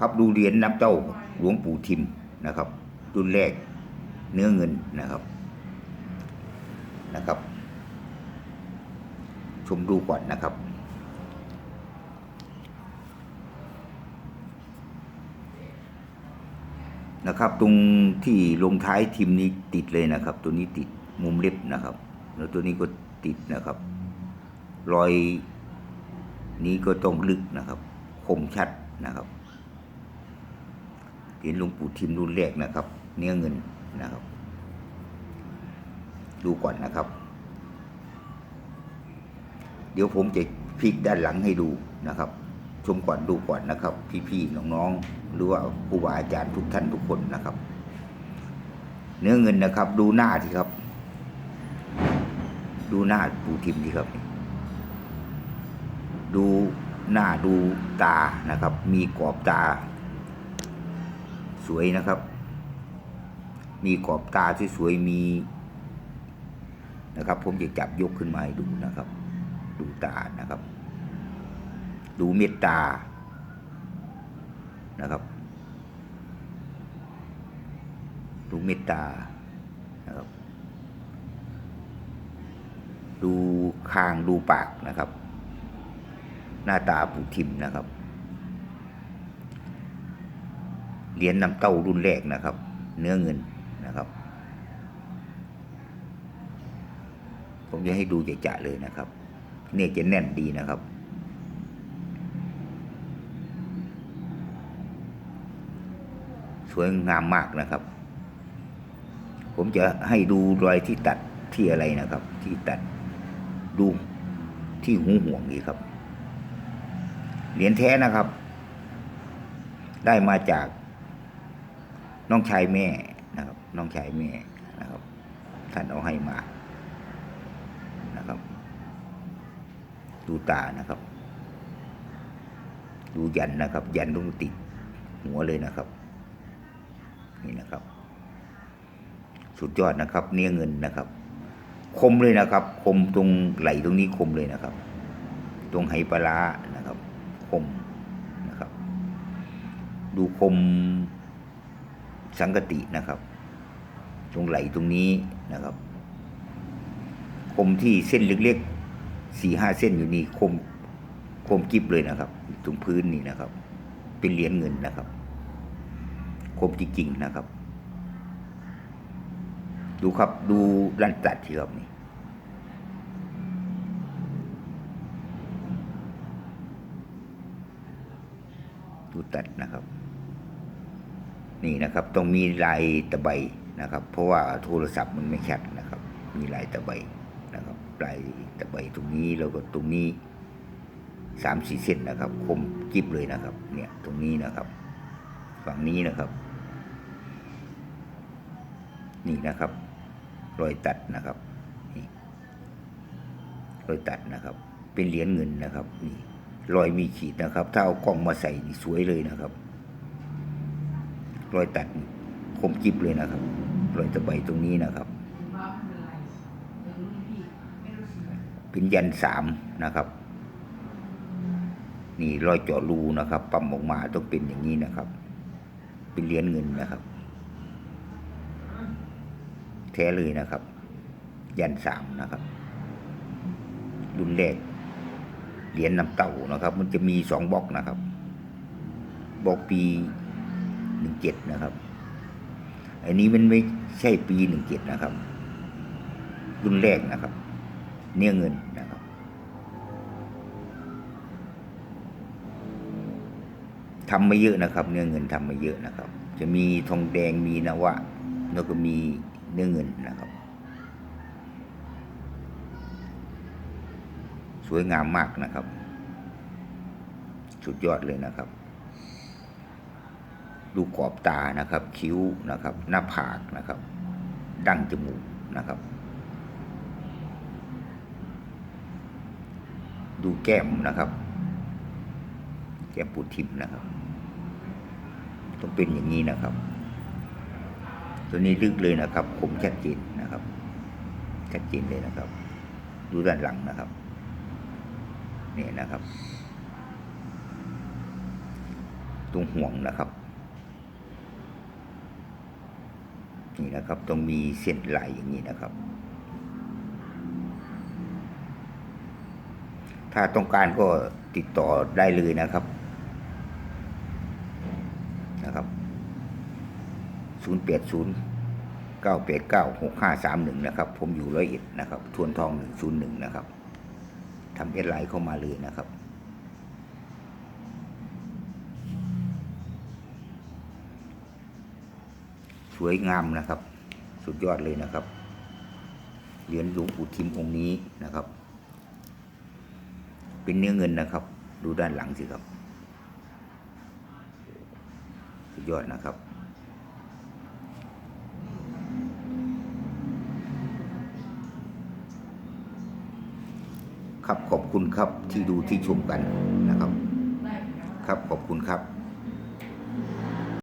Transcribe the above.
ครับดูเหรียญนับเจ้าหลวงปู่ทิมนะครับ รุ่นแรกเนื้อเงินนะครับนะครับ ชมดูก่อนนะครับ นะครับ ตรงที่ลงท้ายทิมนี้ติดเลยนะครับ ตัวนี้ติดมุมเล็บนะครับ แล้วตัวนี้ก็ติดนะครับ รอยนี้ก็ต้องลึกนะครับ คมชัดนะครับ เหรียญหลวงปู่ทิมรุ่นแรกนะครับ เนื้อเงินนะครับ ดูก่อนนะครับ เดี๋ยวผมจะพลิกด้านหลังให้ดูนะครับ ชมก่อนดูก่อนนะครับ พี่ๆน้องๆหรือว่าครูบาอาจารย์ทุกท่านทุกคนนะครับ เนื้อเงินนะครับ ดูหน้าที่ครับ ดูหน้าปู่ทิมที่ครับ ดูหน้าดูตานะครับ มีกรอบตา วยนะครับ มีกรอบตาสวยๆมีนะครับ ผมจะจับยกขึ้นมาให้ดูนะครับ ดูตานะครับ ดูเมตตานะครับดูเมตตานะครับ ดูคางดูปากนะครับ หน้าตาปู่ทิมนะครับ เหรียญนำเต้ารุ่นแรกนะครับ เนื้อเงินนะครับ ผมจะให้ดูจะๆเลยนะครับ เนี่ยจะแน่นดีนะครับสวยงามมากนะครับ ผมจะให้ดูรอยที่ตัดที่อะไรนะครับ ที่ตัดดูที่หูห่วงนี้ครับ เหรียญแท้นะครับ ได้มาจาก น้องชายแม่นะครับ น้องชายแม่นะครับ ท่านเอาให้มานะครับ ดูตานะครับ ดูยันนะครับ ยันต้องติดหัวเลยนะครับ นี่นะครับ สุดยอดนะครับ เนื้อเงินนะครับ คมเลยนะครับ คมตรงไหลตรงนี้คมเลยนะครับ ตรงไหปลานะครับ คมนะครับ ดูคม สังกตินะครับ ตรงไหลตรงนี้นะครับ คมที่เส้นเล็กๆสี่ห้าเส้นอยู่นี่คมคมกิบเลยนะครับ ตรงพื้นนี่นะครับ เป็นเหรียญเงินนะครับ คมจริงๆนะครับ ดูครับดูด้านตัดที่ครับนี่ดูตัดนะครับ นี่นะครับต้องมีลายตะไบนะครับ เพราะว่าโทรศัพท์มันไม่ชัดนะครับ มีลายตะไบนะครับลายตะไบตรงนี้แล้วก็ตรงนี้สามสี่เส้นนะครับ คมกิบเลยนะครับ เนี่ยตรงนี้นะครับ ฝั่งนี้นะครับ นี่นะครับ รอยตัดนะครับนี่รอยตัดนะครับ เป็นเหรียญเงินนะครับ นี่รอยมีขีดนะครับ ถ้าเอากล้องมาใส่นี่สวยเลยนะครับ รอยตัดคมกิบเลยนะครับ รอยตะไบตรงนี้นะครับ เป็นยันสามนะครับ นี่รอยเจาะรูนะครับ ปั๊มออกมาต้องเป็นอย่างนี้นะครับ เป็นเหรียญเงินนะครับ แท้เลยนะครับ ยันสามนะครับรุ่นแรกเหรียญน้ำเต้านะครับ มันจะมีสองบล็อกนะครับบล็อกปี หนึ่งเจ็ดนะครับ อันนี้มันไม่ใช่ปีหนึ่งเจ็ดนะครับ รุ่นแรกนะครับ เนี่ยเงินนะครับ ทำมาเยอะนะครับ เนื้อเงินทำมาเยอะนะครับ จะมีทองแดงมีนวะแล้วก็มีเนื้อเงินนะครับ สวยงามมากนะครับ สุดยอดเลยนะครับ ดูกรอบตานะครับ คิ้วนะครับ หน้าผากนะครับ ดั้งจมูกนะครับ ดูแก้มนะครับ แก้มปูทิมนะครับ ต้องเป็นอย่างนี้นะครับ ตัวนี้ลึกเลยนะครับ ผมชัดเจนนะครับชัดเจนเลยนะครับ ดูด้านหลังนะครับนี่นะครับ ตรงห่วงนะครับ นี่นะครับต้องมีเส้นไหลอย่างนี้นะครับ ถ้าต้องการก็ติดต่อได้เลยนะครับนะครับ 0 8 0 9 8 9 6 5 3 1 นะครับ ผมอยู่ร้อยเอ็ดนะครับ ทวนทอง 101 นะครับทำเอสไลน์เข้ามาเลยนะครับ สวยงามนะครับ สุดยอดเลยนะครับ เหรียญหลวงปู่ทิมองค์นี้นะครับ เป็นเนื้อเงินนะครับ ดูด้านหลังสิครับ สุดยอดนะครับครับขอบคุณครับที่ดูที่ชมกันนะครับ ครับขอบคุณครับ